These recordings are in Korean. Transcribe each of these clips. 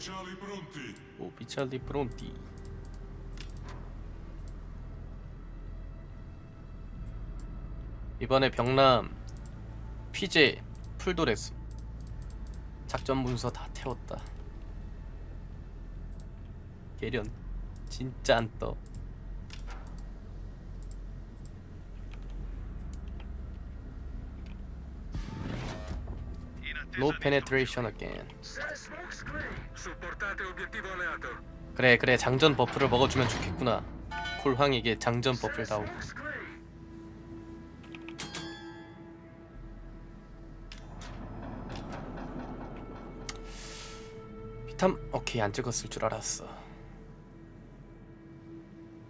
Ufficiali pronti. ufficiali pronti. 이번에 병남 피제 풀도레스 작전 문서 다 태웠다. 계련 진짜 안 떠. No penetration again. 그래 그래 장전 버프를 먹어주면 좋겠구나. 콜황에게 장전 버프를 다오. 비탐 오케이 안 찍었을 줄 알았어.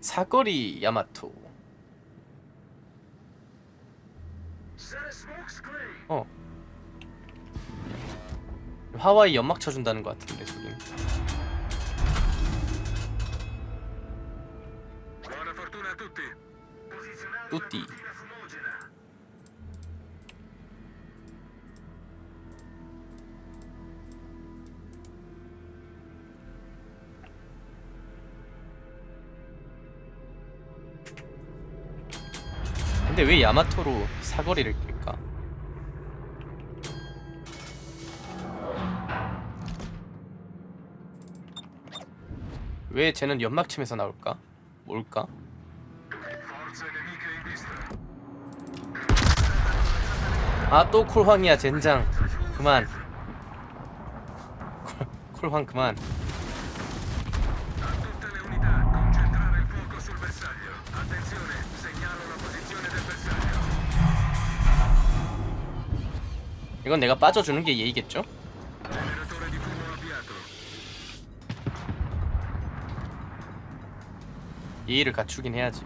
사거리 야마토. 어. 하와이 연막 쳐준다는 것 같은데 tutti. 뚜띠. 근데 왜 야마토로 사거리를 왜 쟤는 연막침에서 나올까? 뭘까? 아 또 콜황이야 젠장 그만 콜- 콜황 그만. 이건 내가 빠져주는 게 예의겠죠? 예의를 갖추긴 해야지.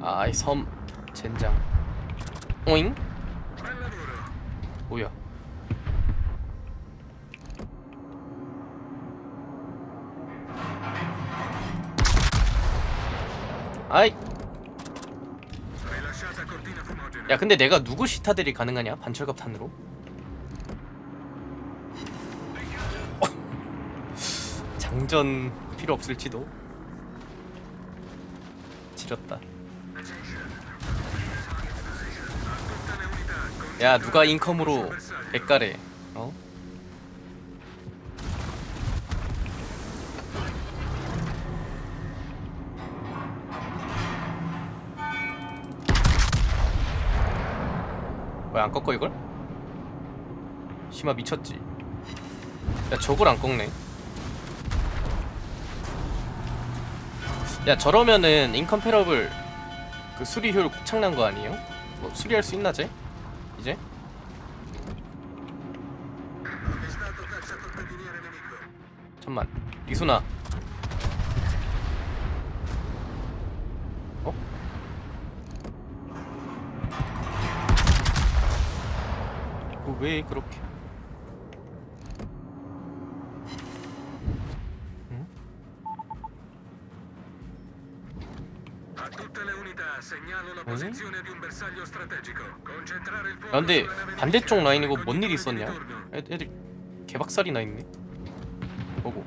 아이 섬 젠장 오잉? 뭐야? 아이. 야 근데 내가 누구 시타들이 가능하냐? 반철갑 탄으로? 장전 필요 없을지도. 지렸다 야 누가 인컴으로 백가래 어? 왜 안 꺾어 이걸? 심화 미쳤지 야 저걸 안 꺾네 야 저러면은 인컴패러블 그 수리 효율 고장난 거 아니에요? 뭐 수리할 수 있나 쟤? 이제? 잠만 리수나 어? 어, 왜 그렇게 야 근데 반대쪽. 라인이고 뭔일 Cogliere 있었냐? 애들 개박살이 나 있네 보고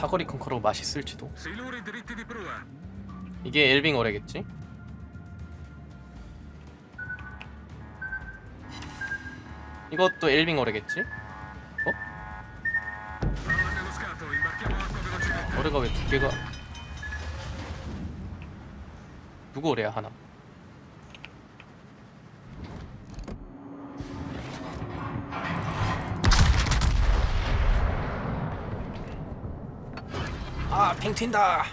사거리 컨커로 맛있을지도. 이게 엘빙 어레겠지? 이것도 엘빙 어레겠지? Acqua velocemente. 어레가 왜 두 개가 누구 어레야 하나 팽 튄다.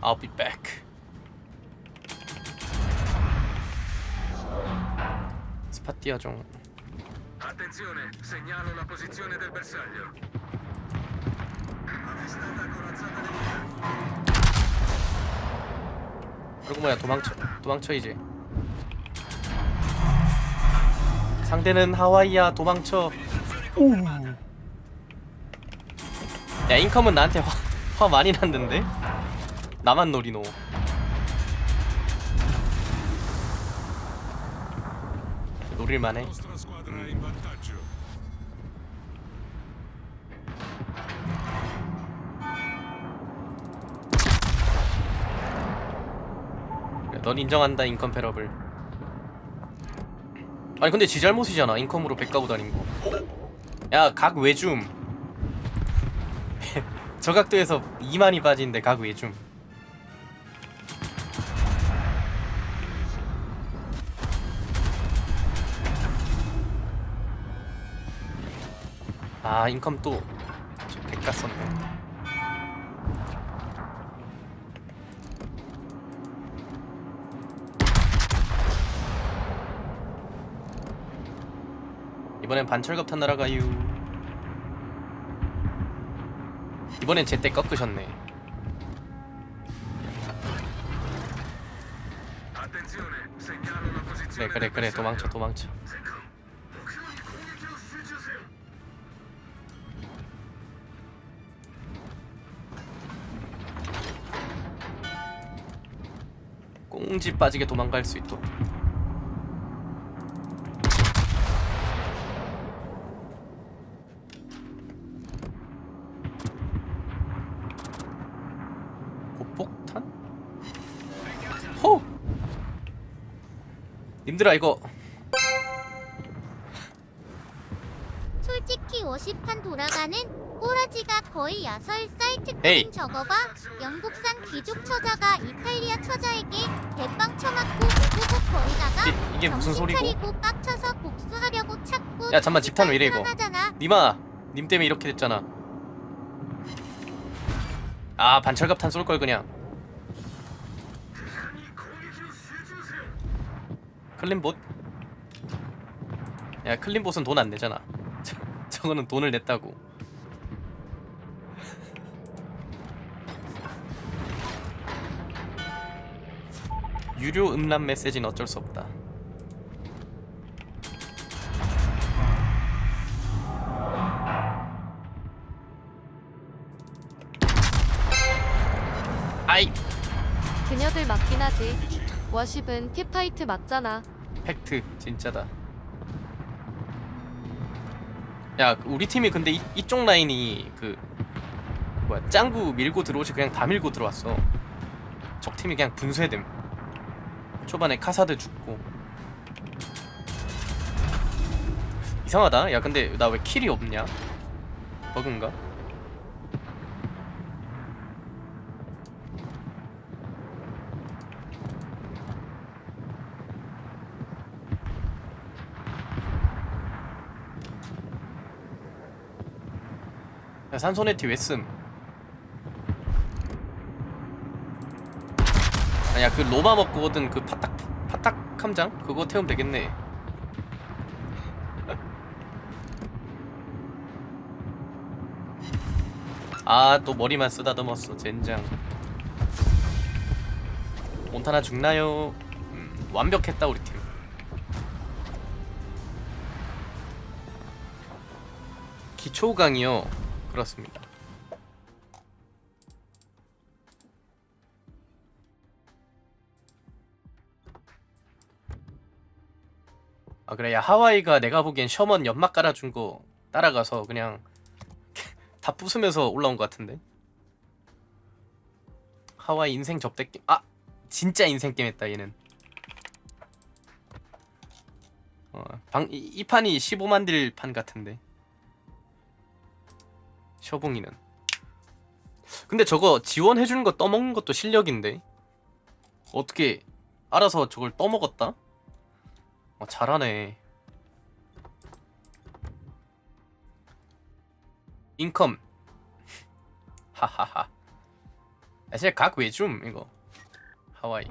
I'll be back 스파티아 종 Attenzione, segnalo la posizione del bersaglio. Avvistata corazzata nemica. 그리고 뭐야 도망쳐 도망쳐 이제 상대는 하와이야 도망쳐. 야 인컴은 나한테 화, 화 많이 났는데? 나만 노리노. 노릴만해. 넌 인정한다 인컴 패러블 아니 근데 지 잘못이잖아. 인컴으로 백 가고 다닌 거 야 각 외줌. 저 각도에서 2만이 빠지는데 각 외줌. 아 인컴 또 백가 썼네 이번엔 반철갑탄 날아가유 이번엔 제때 꺾으셨네 그래 posizione 그래 그래. 도망쳐 도망쳐. 꽁지 빠지게 도망갈 수 있도록 고폭탄? 호! 님들아 이거. 솔직히 워시판 돌아가는 꼬라지가 거의 야설 사이트 에이. 큰 저거 봐. 영국산 귀족 처자가 이탈리아 처자에게 대빵 쳐맞고 무고고 거리다가 이게, 이게 무슨 정신 소리고? 차리고 빡쳐서 복수하려고 찾고 야, 잠만, 집탄 왜 이래, 이거? 하잖아. 님아 님 때문에 이렇게 됐잖아. 아 반철갑탄 쏠 걸 그냥 클린봇? 야 클린봇은 돈 안 내잖아 저, 저거는 돈을 냈다고 유료 음란 메시지는 어쩔 수 없다 아이 그녀들 맞긴 하지. 워십은 캡파이트 맞잖아. 팩트 진짜다. 야그 우리 팀이 근데 이, 이쪽 라인이 그 뭐야 짱구 밀고 들어오지 그냥 다 밀고 들어왔어. 적 팀이 그냥 분쇄됨. 초반에 카사드 죽고. 이상하다. 야 근데 나 왜 킬이 없냐? 버그인가? 야 산소네티 왜 씀? 아니야 그 로마 먹고 얻은 그 파탁 파탁 함장 그거 태우면 되겠네. 아 또 머리만 쓰다듬었어 젠장. 몬타나 죽나요? 음, 완벽했다 우리 팀. 기초강이요. 그렇습니다. 아 그래 야 하와이가 내가 보기엔 셔먼 연막 깔아준 거 따라가서 그냥 다 부수면서 올라온 것 같은데? 하와이 인생 접대 게임 아! 진짜 인생 게임 했다 얘는. 어, 방, 이, 이 판이 15만 딜 판 같은데 셔봉이는. 근데 저거 지원해주는 거 떠먹는 것도 실력인데. 어떻게 알아서 저걸 떠먹었다? 어, 잘하네. 인컴. 하하하. 아, 사실 각 외줌 이거. 하와이.